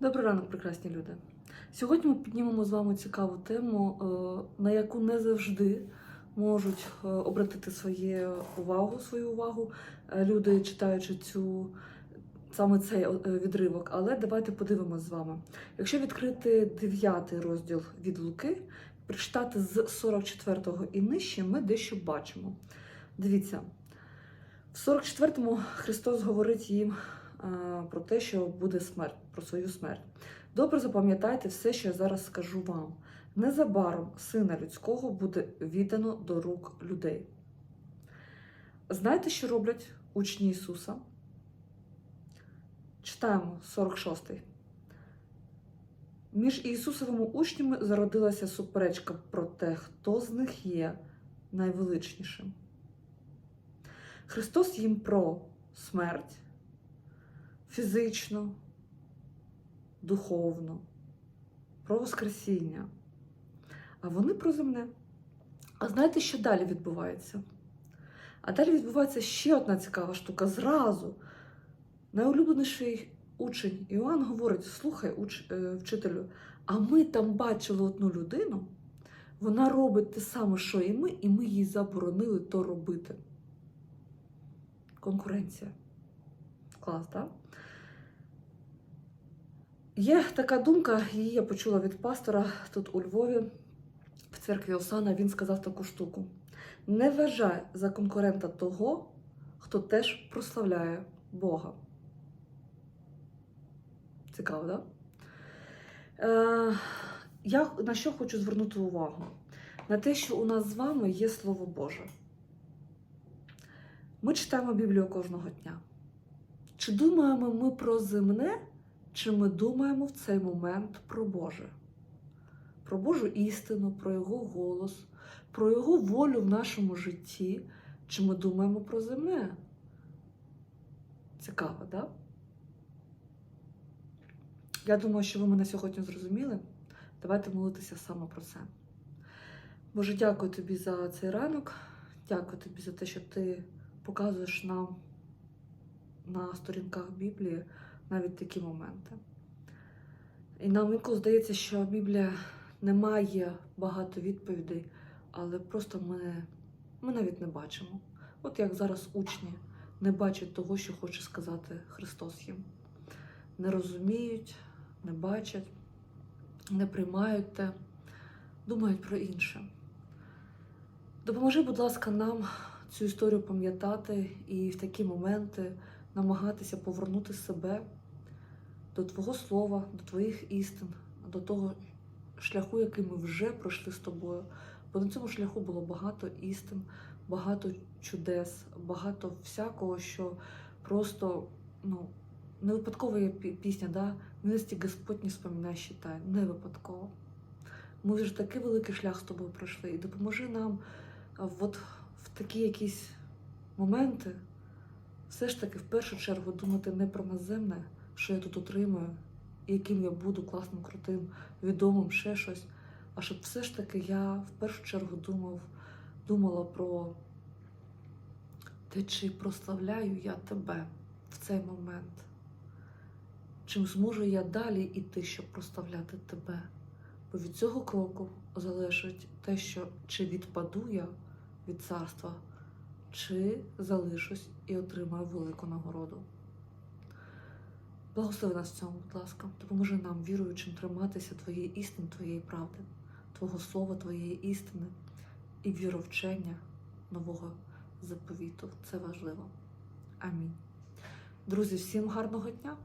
Добрий ранок, прекрасні люди. Сьогодні ми піднімемо з вами цікаву тему, е, на яку не завжди можуть е, обратити своє увагу, свою увагу е, люди, читаючи цю саме цей відривок. Але давайте подивимося з вами. Якщо відкрити 9 розділ від Луки, прочитати з 44-го і нижче, ми дещо бачимо. Дивіться, в 44-му Христос говорить їм про те, що буде смерть, про свою смерть. Добре запам'ятайте все, що я зараз скажу вам. Незабаром сина людського буде віддано до рук людей. Знаєте, що роблять учні Ісуса? Читаємо 46-й. Між Ісусовими учнями зародилася суперечка про те, хто з них є найвеличнішим. Христос їм про смерть фізично, духовно, про Воскресіння. А вони про земне. А знаєте, що далі відбувається? А далі відбувається ще одна цікава штука. Зразу найулюбленіший учень Іоанн говорить: слухай, уч, е, вчителю, а ми там бачили одну людину, вона робить те саме, що і ми, і ми їй заборонили то робити. Конкуренція. Клас, так? Є така думка, її я почула від пастора тут у Львові, в церкві Осана. Він сказав таку штуку: не вважай за конкурента того, хто теж прославляє Бога. Цікаво? Да? Е, я на що хочу звернути увагу? На те, що у нас з вами є Слово Боже. Ми читаємо Біблію кожного дня. Чи думаємо ми про земне, чи ми думаємо в цей момент про Боже? Про Божу істину, про Його голос, про Його волю в нашому житті, чи ми думаємо про земне? Цікаво, так? Да? Я думаю, що ви мене сьогодні зрозуміли. Давайте молитися саме про це. Боже, дякую тобі за цей ранок. Дякую тобі за те, що ти показуєш нам на сторінках Біблії навіть такі моменти. І нам інколи здається, що Біблія не має багато відповідей, але просто ми, ми навіть не бачимо. От як зараз учні не бачать того, що хоче сказати Христос їм. Не розуміють, не бачать, не приймають те, думають про інше. Допоможи, будь ласка, нам цю історію пам'ятати і в такі моменти намагатися повернути себе до Твого слова, до Твоїх істин, до того шляху, який ми вже пройшли з тобою. Бо на цьому шляху було багато істин, багато чудес, багато всякого, що просто ну, не випадково є пісня, да? «Милості Господь не споминай, считай. Не випадково. Ми вже такий великий шлях з тобою пройшли. І допоможи нам от в такі якісь моменти все ж таки в першу чергу думати не про наземне, що я тут отримую, яким я буду класним, крутим, відомим, ще щось. А щоб все ж таки я в першу чергу думав, думала про те, чи прославляю я тебе в цей момент. Чим зможу я далі іти, щоб прославляти тебе? Бо від цього кроку залежить те, що чи відпаду я від царства, чи залишусь і отримаю велику нагороду. Благослови нас в цьому, будь ласка, допоможи нам, віруючим, триматися твоєї істини, твоєї правди, Твого слова, твоєї істини і віровчення нового заповіту. Це важливо. Амінь. Друзі, всім гарного дня!